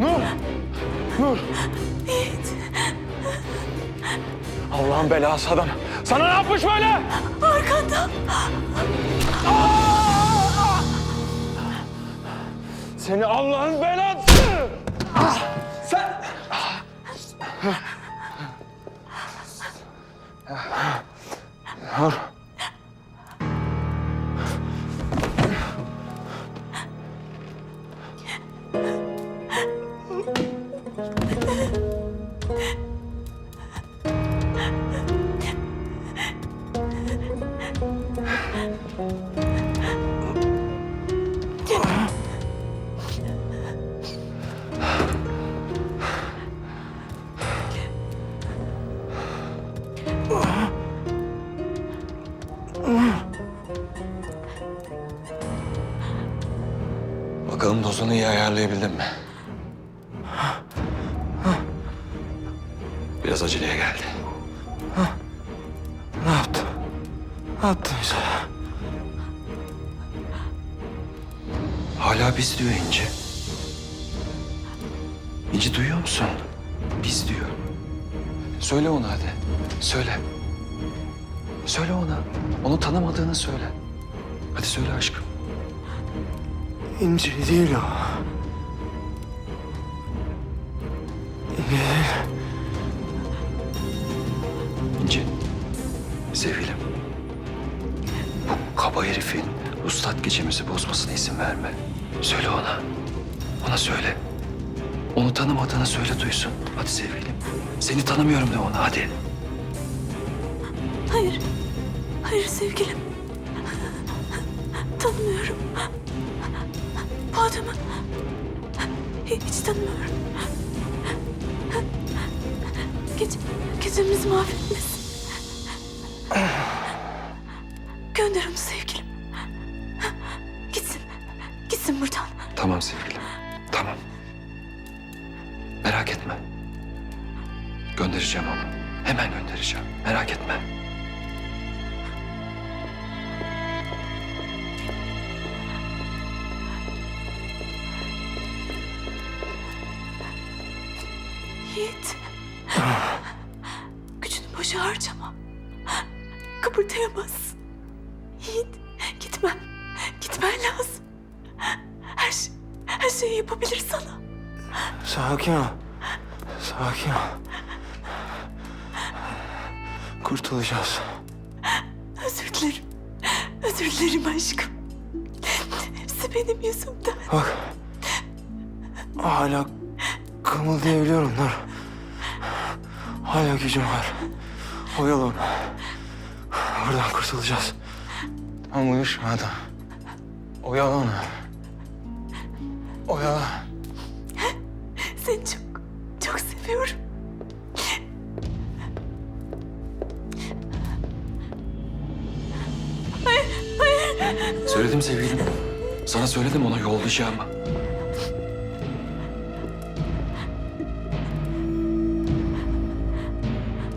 Nur! Nur! Yiğit. Allah'ın belası adam. Sana ne yapmış böyle? Arkanda. Seni Allah'ın belası! Sen... Nur. Bakalım dozunu iyi ayarlayabildin mi? Biraz aceleye geldi. Ne yaptın? Ne yaptın sen? Hala biz diyor İnci. İnci duyuyor musun? Biz diyor. Söyle ona hadi. Söyle. Söyle ona. Onu tanımadığını söyle. Hadi söyle aşkım. İnci değil o. İnci değil. İnci. Sevgilim. Bu kaba herifin ustad gecemizi bozmasına izin verme. Söyle ona. Ona söyle. Onu tanımadığını söyle duysun. Hadi sevgilim. Seni tanımıyorum de ona hadi. Hayır. Hayır sevgilim. Tanımıyorum. Bu adamı hiç tanımıyorum. Gece, gecemizi mahvetmesin. Gönder onu sevgilim. Gitsin buradan. Tamam sevgilim. Tamam. Merak etme. Göndereceğim onu. Hemen göndereceğim. Merak etme. Yiğit. Gücünü boşa harcama. Kıpırdayamazsın. Yiğit gitmem. Gitmen lazım. Şey, yapabilir sana. Sakin ol. Sakin ol. Kurtulacağız. Özür dilerim. Özür dilerim aşkım. Hepsi benim yüzümden. Bak. Hala kımıldayabiliyorum Nur. Hala gücüm var. Oyalı onu. Buradan kurtulacağız. Ama uyuşmadı. Oyalı onu. Oyala. Seni çok, çok seviyorum. Söyledim sevgilim. Sana söyledim ona yollayacağımı.